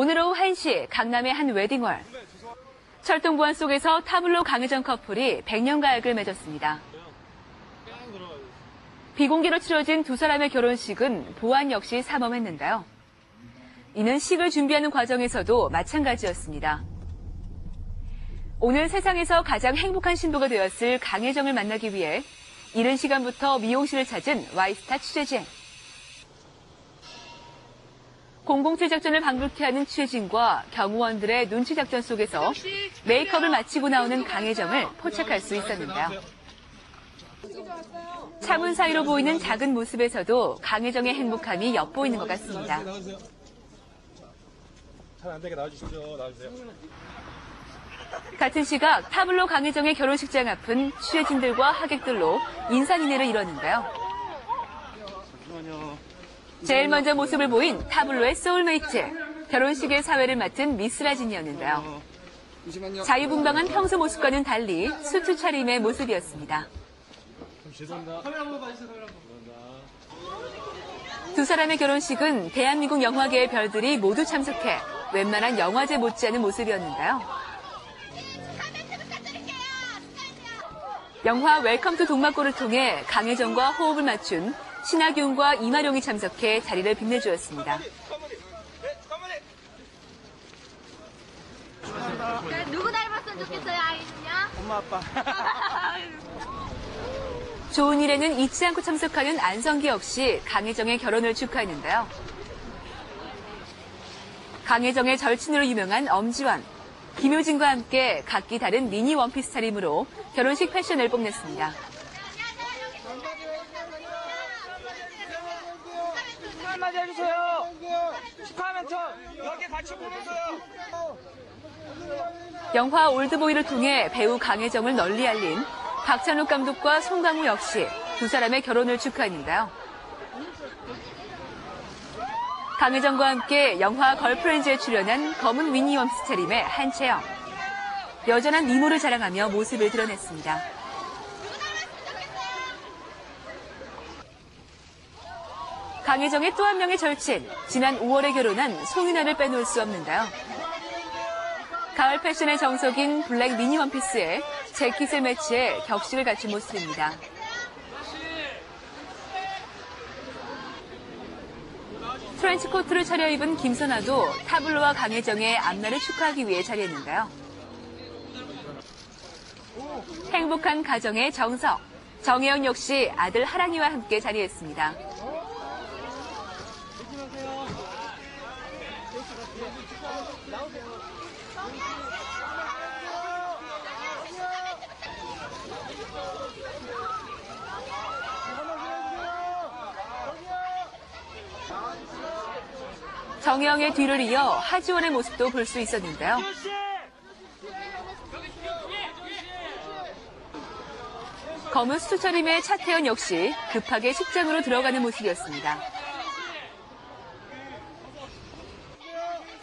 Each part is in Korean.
오늘 오후 1시 강남의 한 웨딩홀. 철동보안 속에서 타블로 강혜정 커플이 100년 가약을 맺었습니다. 비공개로 치러진 두 사람의 결혼식은 보안 역시 삼엄했는데요. 이는 식을 준비하는 과정에서도 마찬가지였습니다. 오늘 세상에서 가장 행복한 신부가 되었을 강혜정을 만나기 위해 이른 시간부터 미용실을 찾은 와이스타 취재진. 007 작전을 방불케 하는 취재진과 경호원들의 눈치 작전 속에서 메이크업을 마치고 나오는 강혜정을 포착할 수 있었는데요. 차문 사이로 보이는 작은 모습에서도 강혜정의 행복함이 엿보이는 것 같습니다. 같은 시각 타블로 강혜정의 결혼식장 앞은 취재진들과 하객들로 인산인해를 이뤘는데요. 잠시만요. 제일 먼저 모습을 보인 타블로의 소울메이트, 결혼식의 사회를 맡은 미스라진이었는데요. 자유분방한 평소 모습과는 달리 수트 차림의 모습이었습니다. 두 사람의 결혼식은 대한민국 영화계의 별들이 모두 참석해 웬만한 영화제 못지않은 모습이었는데요. 영화 웰컴 투 동막골을 통해 강혜정과 호흡을 맞춘 신하균과 이마룡이 참석해 자리를 빛내주었습니다. 네, 누구 닮았으면 좋겠어요, 아이는요? 엄마, 아빠. 좋은 일에는 잊지 않고 참석하는 안성기 역시 강혜정의 결혼을 축하했는데요. 강혜정의 절친으로 유명한 엄지원, 김효진과 함께 각기 다른 미니 원피스 차림으로 결혼식 패션을 뽐냈습니다. 한마디 해주세요. 축하하면 저 여기 같이 보면서요. 영화 올드보이를 통해 배우 강혜정을 널리 알린 박찬욱 감독과 송강호 역시 두 사람의 결혼을 축하했는데요. 강혜정과 함께 영화 걸프렌즈에 출연한 검은 원피스 차림의 한채영. 여전한 미모를 자랑하며 모습을 드러냈습니다. 강혜정의 또 한 명의 절친, 지난 5월에 결혼한 송윤아를 빼놓을 수 없는데요. 가을 패션의 정석인 블랙 미니 원피스에 재킷을 매치해 격식을 갖춘 모습입니다. 트렌치 코트를 차려입은 김선아도 타블로와 강혜정의 앞날을 축하하기 위해 자리했는데요. 행복한 가정의 정석. 정혜영 역시 아들 하랑이와 함께 자리했습니다. 정혜영의 뒤를 이어 하지원의 모습도 볼 수 있었는데요. 검은 수트 차림의 차태현 역시 급하게 식장으로 들어가는 모습이었습니다.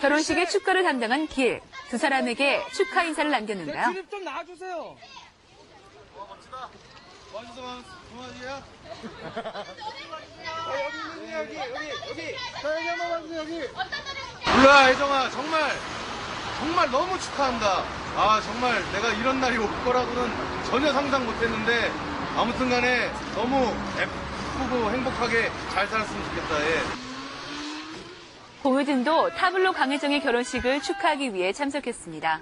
결혼식의 축가를 담당한 길, 두 사람에게 축하 인사를 남겼는데요. 드립 좀 놔주세요. 와주세요. 고마워요. 여기, 여기, 여기, 여기. 자, 여기 한번 봐주세요, 여기. 몰라, 혜정아. 정말, 정말 너무 축하한다. 아, 정말 내가 이런 날이 올 거라고는 전혀 상상 못 했는데, 아무튼 간에 너무 예쁘고 행복하게 잘 살았으면 좋겠다, 예. 공효진도 타블로 강혜정의 결혼식을 축하하기 위해 참석했습니다.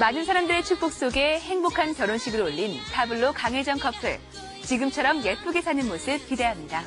많은 사람들의 축복 속에 행복한 결혼식을 올린 타블로 강혜정 커플. 지금처럼 예쁘게 사는 모습 기대합니다.